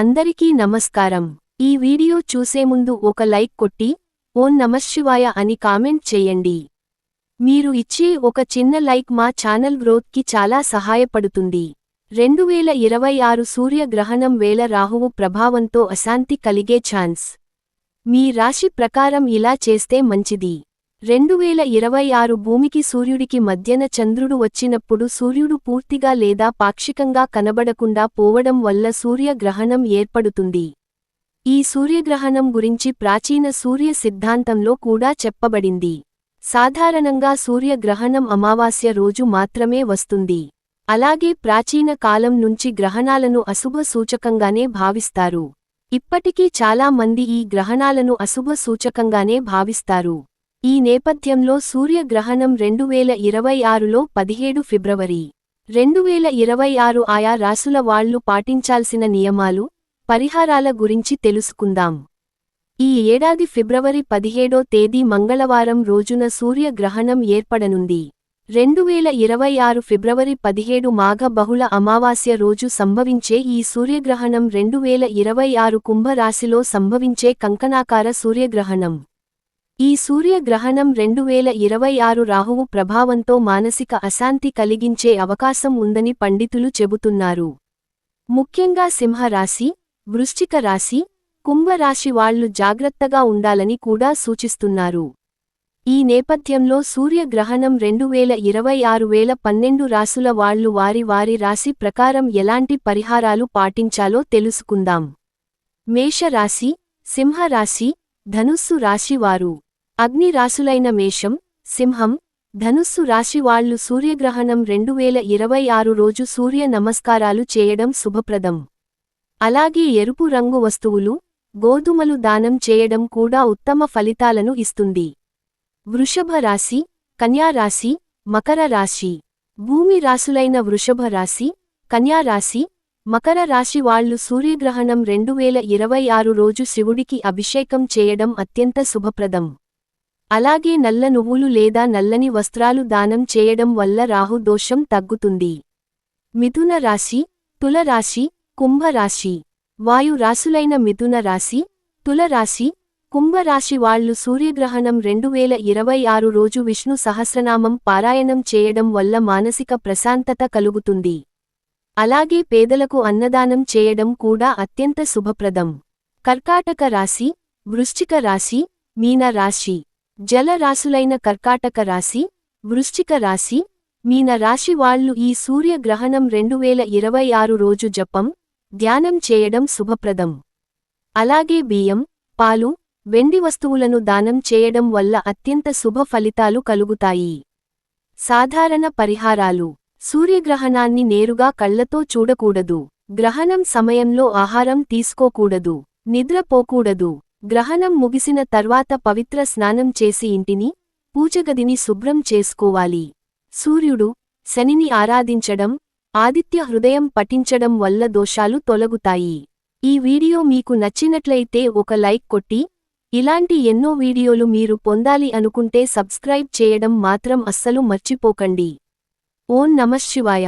అందరికీ నమస్కారం. ఈ వీడియో చూసే ముందు ఒక లైక్ కొట్టి ఓం నమశివాయ అని కామెంట్ చేయండి. మీరు ఇచ్చే ఒక చిన్న లైక్ మా ఛానల్ గ్రోత్కి చాలా సహాయపడుతుంది. రెండు వేల ఇరవై ఆరు సూర్యగ్రహణం వేళ రాహువు ప్రభావంతో అశాంతి కలిగే ఛాన్స్. మీ రాశి ప్రకారం ఇలా చేస్తే మంచిది. రెండు వేల ఇరవై ఆరు భూమికి సూర్యుడికి మధ్యన చంద్రుడు వచ్చినప్పుడు సూర్యుడు పూర్తిగా లేదా పాక్షికంగా కనబడకుండా పోవడం వల్ల సూర్యగ్రహణం ఏర్పడుతుంది. ఈ సూర్యగ్రహణం గురించి ప్రాచీన సూర్య సిద్ధాంతంలో కూడా చెప్పబడింది. సాధారణంగా సూర్యగ్రహణం అమావాస్య రోజు మాత్రమే వస్తుంది. అలాగే ప్రాచీన కాలం నుంచి గ్రహణాలను అశుభ సూచకంగానే భావిస్తారు. ఇప్పటికీ చాలా మంది ఈ గ్రహణాలను అశుభ సూచకంగానే భావిస్తారు. ఈ నేపథ్యంలో సూర్యగ్రహణం రెండు వేల ఇరవై ఆరులో పదిహేడు ఫిబ్రవరి. రెండు వేల ఇరవై ఆరు ఆయా రాసుల వాళ్ళు పాటించాల్సిన నియమాలు పరిహారాల గురించి తెలుసుకుందాం. ఈ ఏడాది ఫిబ్రవరి పదిహేడో తేదీ మంగళవారం రోజున సూర్యగ్రహణం ఏర్పడనుంది. రెండు వేల ఇరవై ఆరు ఫిబ్రవరి పదిహేడు మాఘ బహుళ అమావాస్య రోజు సంభవించే ఈ సూర్యగ్రహణం రెండు వేల ఇరవై ఆరు కుంభరాశిలో సంభవించే కంకణాకార సూర్యగ్రహణం. ఈ సూర్యగ్రహణం రెండు వేల ఇరవై ఆరు రాహువు ప్రభావంతో మానసిక అశాంతి కలిగించే అవకాశం ఉందని పండితులు చెబుతున్నారు. ముఖ్యంగా సింహరాశి వృశ్చిక రాశి కుంభరాశి వాళ్ళు జాగ్రత్తగా ఉండాలని కూడా సూచిస్తున్నారు. ఈ నేపథ్యంలో సూర్యగ్రహణం రెండు వేల ఇరవై ఆరు వేల పన్నెండు రాసుల వాళ్ళు వారి వారి రాశి ప్రకారం ఎలాంటి పరిహారాలు పాటించాలో తెలుసుకుందాం. మేషరాశి సింహరాశి ధనుస్సు రాశివారు అగ్ని రాశులైన మేషం సింహం ధనుస్సు రాశి వాళ్ళు సూర్యగ్రహణం రెండు వేల ఇరవై ఆరు రోజు సూర్య నమస్కారాలు చేయడం శుభప్రదం. అలాగే ఎరుపు రంగు వస్తువులు గోధుమలు దానం చేయడం కూడా ఉత్తమ ఫలితాలను ఇస్తుంది. వృషభ రాశి కన్యా రాశి మకర రాశి. భూమి రాశులైన వృషభ రాశి కన్యా రాశి మకర రాశి వాళ్ళు సూర్యగ్రహణం రెండు వేల ఇరవై ఆరు రోజు శివుడికి అభిషేకం చేయడం అత్యంత శుభప్రదం. అలాగే నల్ల నువ్వులు లేదా నల్లని వస్త్రాలు దానం చేయడం వల్ల రాహు దోషం తగ్గుతుంది. మిథున రాశి తులరాశి కుంభరాశి వాయు రాశులైన మిథున రాశి తుల రాశి కుంభరాశి వాళ్ళు సూర్యగ్రహణం రెండు వేల ఇరవై ఆరు రోజు విష్ణు సహస్రనామం పారాయణం చేయడం వల్ల మానసిక ప్రశాంతత కలుగుతుంది. అలాగే పేదలకు అన్నదానం చేయడం కూడా అత్యంత శుభప్రదం. కర్కాటక రాశి వృశ్చిక రాశి మీన రాశి. జల రాశులైన కర్కాటక రాశి వృశ్చిక రాశి మీన రాశి వాళ్ళు ఈ సూర్యగ్రహణం రెండు వేల ఇరవై ఆరు రోజు జపం ధ్యానం చేయడం శుభప్రదం. అలాగే బియ్యం పాలు వెండి వస్తువులను దానం చేయడం వల్ల అత్యంత శుభ ఫలితాలు కలుగుతాయి. సాధారణ పరిహారాలు. సూర్యగ్రహణాన్ని నేరుగా కళ్ళతో చూడకూడదు. గ్రహణం సమయంలో ఆహారం తీసుకోకూడదు. నిద్రపోకూడదు. గ్రహణం ముగిసిన తర్వాత పవిత్ర స్నానం చేసి ఇంటిని పూజగదిని శుభ్రం చేసుకోవాలి. సూర్యుడు శనిని ఆరాధించడం ఆదిత్య హృదయం పఠించడం వల్ల దోషాలు తొలగుతాయి. ఈ వీడియో మీకు నచ్చినట్లయితే ఒక లైక్ కొట్టి ఇలాంటి ఎన్నో వీడియోలు మీరు పొందాలి అనుకుంటే సబ్స్క్రైబ్ చేయడం మాత్రం అస్సలు మర్చిపోకండి. ఓం నమశివాయ